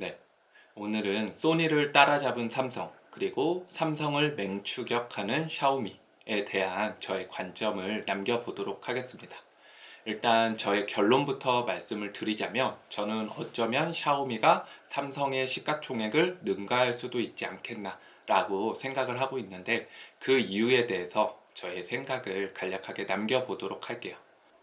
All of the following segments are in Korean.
네. 오늘은 소니를 따라잡은 삼성, 그리고 삼성을 맹추격하는 샤오미에 대한 저의 관점을 남겨보도록 하겠습니다. 일단 저의 결론부터 말씀을 드리자면 저는 어쩌면 샤오미가 삼성의 시가총액을 능가할 수도 있지 않겠나라고 생각을 하고 있는데 그 이유에 대해서 저의 생각을 간략하게 남겨보도록 할게요.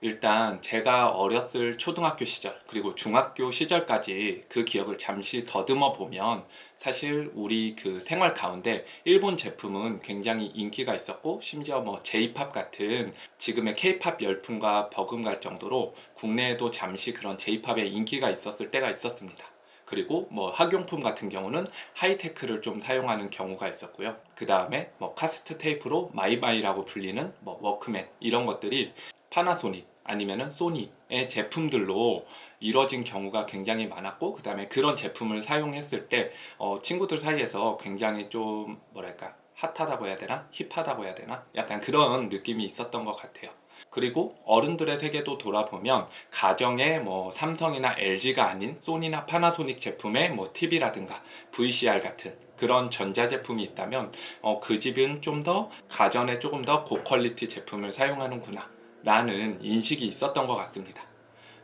일단 제가 어렸을 초등학교 시절 그리고 중학교 시절까지 그 기억을 잠시 더듬어 보면 사실 우리 그 생활 가운데 일본 제품은 굉장히 인기가 있었고 심지어 뭐 J-팝 같은 지금의 K-팝 열풍과 버금갈 정도로 국내에도 잠시 그런 J-팝의 인기가 있었을 때가 있었습니다. 그리고 뭐 학용품 같은 경우는 하이테크를 좀 사용하는 경우가 있었고요. 그 다음에 뭐 카세트 테이프로 마이마이라고 불리는 뭐 워크맨 이런 것들이 파나소닉 아니면은 소니의 제품들로 이뤄진 경우가 굉장히 많았고 그 다음에 그런 제품을 사용했을 때 어, 친구들 사이에서 굉장히 좀 뭐랄까 핫하다고 해야 되나 힙하다고 해야 되나 약간 그런 느낌이 있었던 것 같아요. 그리고 어른들의 세계도 돌아보면 가정에 뭐 삼성이나 LG가 아닌 소니나 파나소닉 제품의 뭐 TV라든가 VCR 같은 그런 전자제품이 있다면 어, 그 집은 좀 더 가전에 조금 더 고퀄리티 제품을 사용하는구나 라는 인식이 있었던 것 같습니다.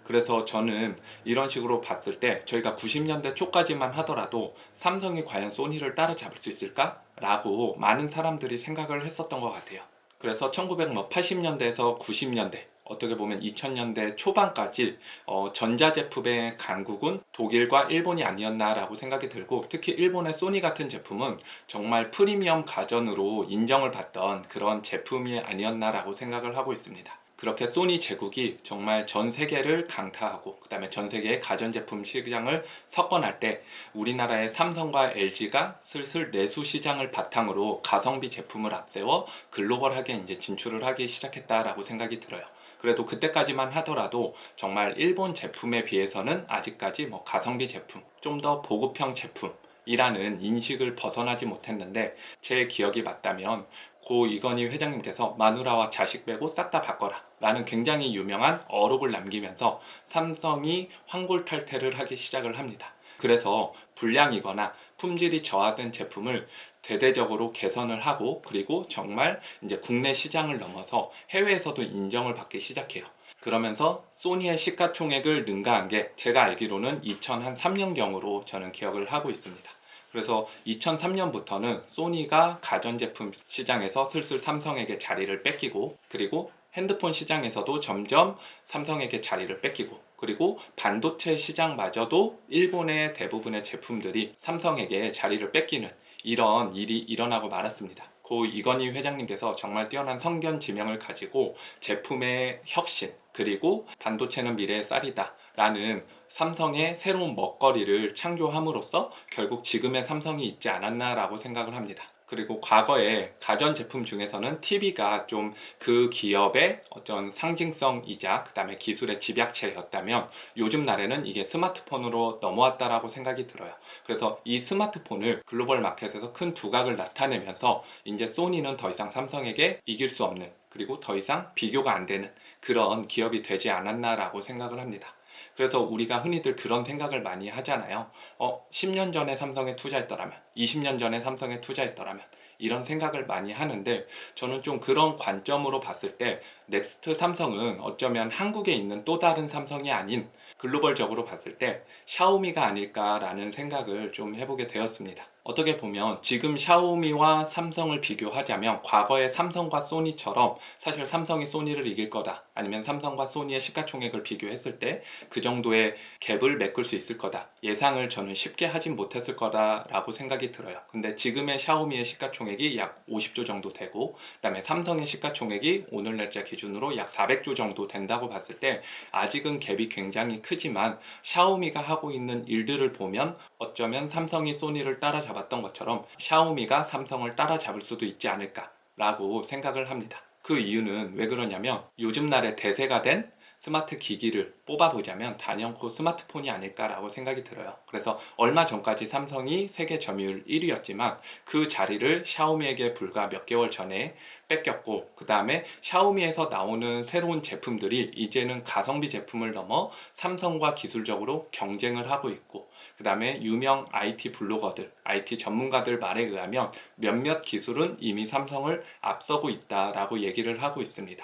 그래서 저는 이런 식으로 봤을 때 저희가 90년대 초까지만 하더라도 삼성이 과연 소니를 따라잡을 수 있을까? 라고 많은 사람들이 생각을 했었던 것 같아요. 그래서 1980년대에서 90년대 어떻게 보면 2000년대 초반까지 어, 전자제품의 강국은 독일과 일본이 아니었나라고 생각이 들고 특히 일본의 소니 같은 제품은 정말 프리미엄 가전으로 인정을 받던 그런 제품이 아니었나라고 생각을 하고 있습니다. 그렇게 소니 제국이 정말 전 세계를 강타하고 그다음에 전 세계의 가전제품 시장을 석권할 때 우리나라의 삼성과 LG가 슬슬 내수 시장을 바탕으로 가성비 제품을 앞세워 글로벌하게 이제 진출을 하기 시작했다라고 생각이 들어요. 그래도 그때까지만 하더라도 정말 일본 제품에 비해서는 아직까지 뭐 가성비 제품, 좀 더 보급형 제품 이라는 인식을 벗어나지 못했는데 제 기억이 맞다면 고 이건희 회장님께서 마누라와 자식 빼고 싹 다 바꿔라 라는 굉장히 유명한 어록을 남기면서 삼성이 환골탈태를 하기 시작을 합니다. 그래서 불량이거나 품질이 저하된 제품을 대대적으로 개선을 하고 그리고 정말 이제 국내 시장을 넘어서 해외에서도 인정을 받기 시작해요. 그러면서 소니의 시가총액을 능가한 게 제가 알기로는 2003년경으로 저는 기억을 하고 있습니다. 그래서 2003년부터는 소니가 가전제품 시장에서 슬슬 삼성에게 자리를 뺏기고 그리고 핸드폰 시장에서도 점점 삼성에게 자리를 뺏기고 그리고 반도체 시장마저도 일본의 대부분의 제품들이 삼성에게 자리를 뺏기는 이런 일이 일어나고 말았습니다. 고 이건희 회장님께서 정말 뛰어난 성견 지명을 가지고 제품의 혁신 그리고 반도체는 미래의 쌀이다 라는 삼성의 새로운 먹거리를 창조함으로써 결국 지금의 삼성이 있지 않았나라고 생각을 합니다. 그리고 과거에 가전 제품 중에서는 TV가 좀 그 기업의 어떤 상징성이자 그 다음에 기술의 집약체였다면 요즘 날에는 이게 스마트폰으로 넘어왔다라고 생각이 들어요. 그래서 이 스마트폰을 글로벌 마켓에서 큰 두각을 나타내면서 이제 소니는 더 이상 삼성에게 이길 수 없는 그리고 더 이상 비교가 안 되는 그런 기업이 되지 않았나라고 생각을 합니다. 그래서 우리가 흔히들 그런 생각을 많이 하잖아요. 어, 10년 전에 삼성에 투자했더라면, 20년 전에 삼성에 투자했더라면, 이런 생각을 많이 하는데, 저는 좀 그런 관점으로 봤을 때, 넥스트 삼성은 어쩌면 한국에 있는 또 다른 삼성이 아닌 글로벌적으로 봤을 때 샤오미가 아닐까라는 생각을 좀 해보게 되었습니다. 어떻게 보면 지금 샤오미와 삼성을 비교하자면 과거의 삼성과 소니처럼 사실 삼성이 소니를 이길 거다. 아니면 삼성과 소니의 시가총액을 비교했을 때 그 정도의 갭을 메꿀 수 있을 거다. 예상을 저는 쉽게 하진 못했을 거다라고 생각이 들어요. 근데 지금의 샤오미의 시가총액이 약 50조 정도 되고 그 다음에 삼성의 시가총액이 오늘 날짜 기준으로 약 400조 정도 된다고 봤을 때 아직은 갭이 굉장히 크지만 샤오미가 하고 있는 일들을 보면 어쩌면 삼성이 소니를 따라잡 았던 것처럼 샤오미가 삼성을 따라잡을 수도 있지 않을까라고 생각을 합니다. 그 이유는 왜 그러냐면 요즘 날의 대세가 된 스마트 기기를 뽑아보자면 단연코 스마트폰이 아닐까라고 생각이 들어요. 그래서 얼마 전까지 삼성이 세계 점유율 1위였지만 그 자리를 샤오미에게 불과 몇 개월 전에 뺏겼고 그 다음에 샤오미에서 나오는 새로운 제품들이 이제는 가성비 제품을 넘어 삼성과 기술적으로 경쟁을 하고 있고 그그 다음에 유명 IT 블로거들, IT 전문가들 말에 의하면 몇몇 기술은 이미 삼성을 앞서고 있다라고 얘기를 하고 있습니다.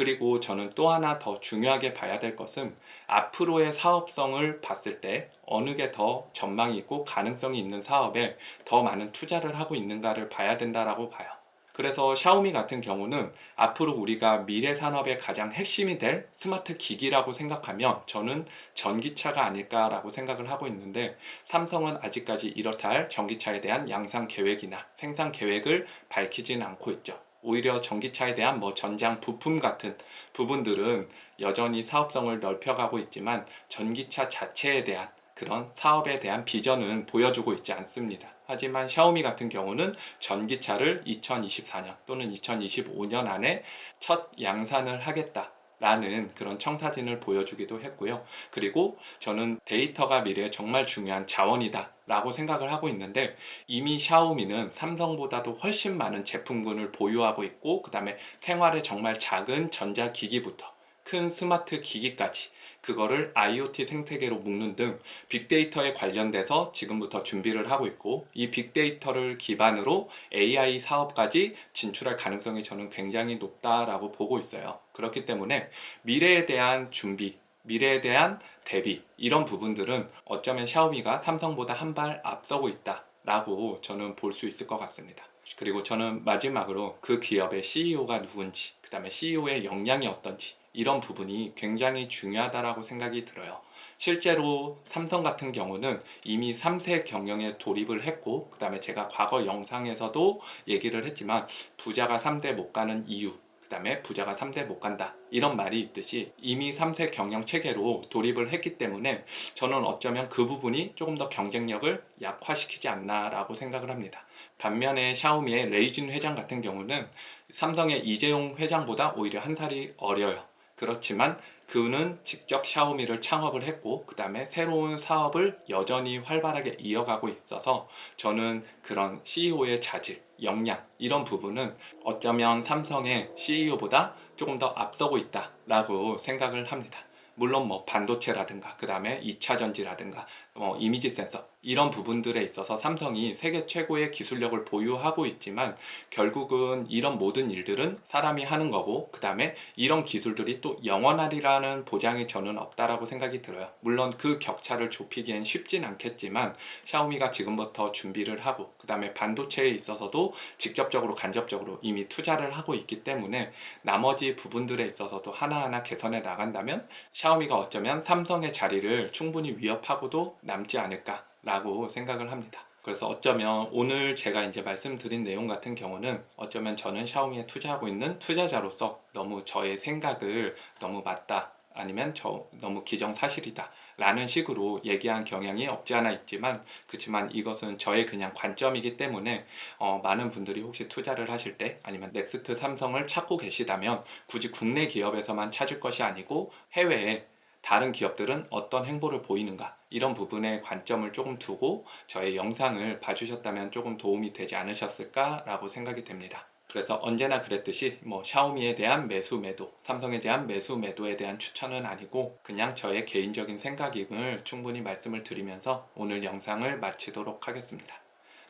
그리고 저는 또 하나 더 중요하게 봐야 될 것은 앞으로의 사업성을 봤을 때 어느 게 더 전망이 있고 가능성이 있는 사업에 더 많은 투자를 하고 있는가를 봐야 된다라고 봐요. 그래서 샤오미 같은 경우는 앞으로 우리가 미래 산업의 가장 핵심이 될 스마트 기기라고 생각하면 저는 전기차가 아닐까라고 생각을 하고 있는데 삼성은 아직까지 이렇다 할 전기차에 대한 양산 계획이나 생산 계획을 밝히지는 않고 있죠. 오히려 전기차에 대한 뭐 전장 부품 같은 부분들은 여전히 사업성을 넓혀가고 있지만 전기차 자체에 대한 그런 사업에 대한 비전은 보여주고 있지 않습니다. 하지만 샤오미 같은 경우는 전기차를 2024년 또는 2025년 안에 첫 양산을 하겠다. 라는 그런 청사진을 보여주기도 했고요. 그리고 저는 데이터가 미래에 정말 중요한 자원이다 라고 생각을 하고 있는데 이미 샤오미는 삼성보다도 훨씬 많은 제품군을 보유하고 있고 그 다음에 생활에 정말 작은 전자기기부터 큰 스마트 기기까지 그거를 IoT 생태계로 묶는 등 빅데이터에 관련돼서 지금부터 준비를 하고 있고 이 빅데이터를 기반으로 AI 사업까지 진출할 가능성이 저는 굉장히 높다라고 보고 있어요. 그렇기 때문에 미래에 대한 준비, 미래에 대한 대비 이런 부분들은 어쩌면 샤오미가 삼성보다 한 발 앞서고 있다라고 저는 볼 수 있을 것 같습니다. 그리고 저는 마지막으로 그 기업의 CEO가 누군지, 그 다음에 CEO의 역량이 어떤지 이런 부분이 굉장히 중요하다라고 생각이 들어요. 실제로 삼성 같은 경우는 이미 3세 경영에 돌입을 했고, 그 다음에 제가 과거 영상에서도 얘기를 했지만, 부자가 3대 못 가는 이유, 그 다음에 부자가 3대 못 간다. 이런 말이 있듯이 이미 3세 경영 체계로 돌입을 했기 때문에 저는 어쩌면 그 부분이 조금 더 경쟁력을 약화시키지 않나라고 생각을 합니다. 반면에 샤오미의 레이진 회장 같은 경우는 삼성의 이재용 회장보다 오히려 한 살이 어려요. 그렇지만 그는 직접 샤오미를 창업을 했고 그 다음에 새로운 사업을 여전히 활발하게 이어가고 있어서 저는 그런 CEO의 자질, 역량 이런 부분은 어쩌면 삼성의 CEO보다 조금 더 앞서고 있다라고 생각을 합니다. 물론 뭐 반도체라든가 그 다음에 2차 전지라든가 뭐 이미지 센서 이런 부분들에 있어서 삼성이 세계 최고의 기술력을 보유하고 있지만 결국은 이런 모든 일들은 사람이 하는 거고 그 다음에 이런 기술들이 또 영원하리라는 보장이 저는 없다라고 생각이 들어요. 물론 그 격차를 좁히기엔 쉽진 않겠지만 샤오미가 지금부터 준비를 하고 그 다음에 반도체에 있어서도 직접적으로 간접적으로 이미 투자를 하고 있기 때문에 나머지 부분들에 있어서도 하나하나 개선해 나간다면 샤오미가 어쩌면 삼성의 자리를 충분히 위협하고도 남지 않을까 라고 생각을 합니다. 그래서 어쩌면 오늘 제가 이제 말씀드린 내용 같은 경우는 어쩌면 저는 샤오미에 투자하고 있는 투자자로서 너무 저의 생각을 너무 맞다 아니면 저 너무 기정사실이다 라는 식으로 얘기한 경향이 없지 않아 있지만 그렇지만 이것은 저의 그냥 관점이기 때문에 어, 많은 분들이 혹시 투자를 하실 때 아니면 넥스트 삼성을 찾고 계시다면 굳이 국내 기업에서만 찾을 것이 아니고 해외에 다른 기업들은 어떤 행보를 보이는가 이런 부분에 관점을 조금 두고 저의 영상을 봐주셨다면 조금 도움이 되지 않으셨을까라고 생각이 됩니다. 그래서 언제나 그랬듯이 뭐 샤오미에 대한 매수 매도, 삼성에 대한 매수 매도에 대한 추천은 아니고 그냥 저의 개인적인 생각임을 충분히 말씀을 드리면서 오늘 영상을 마치도록 하겠습니다.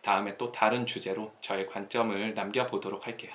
다음에 또 다른 주제로 저의 관점을 남겨보도록 할게요.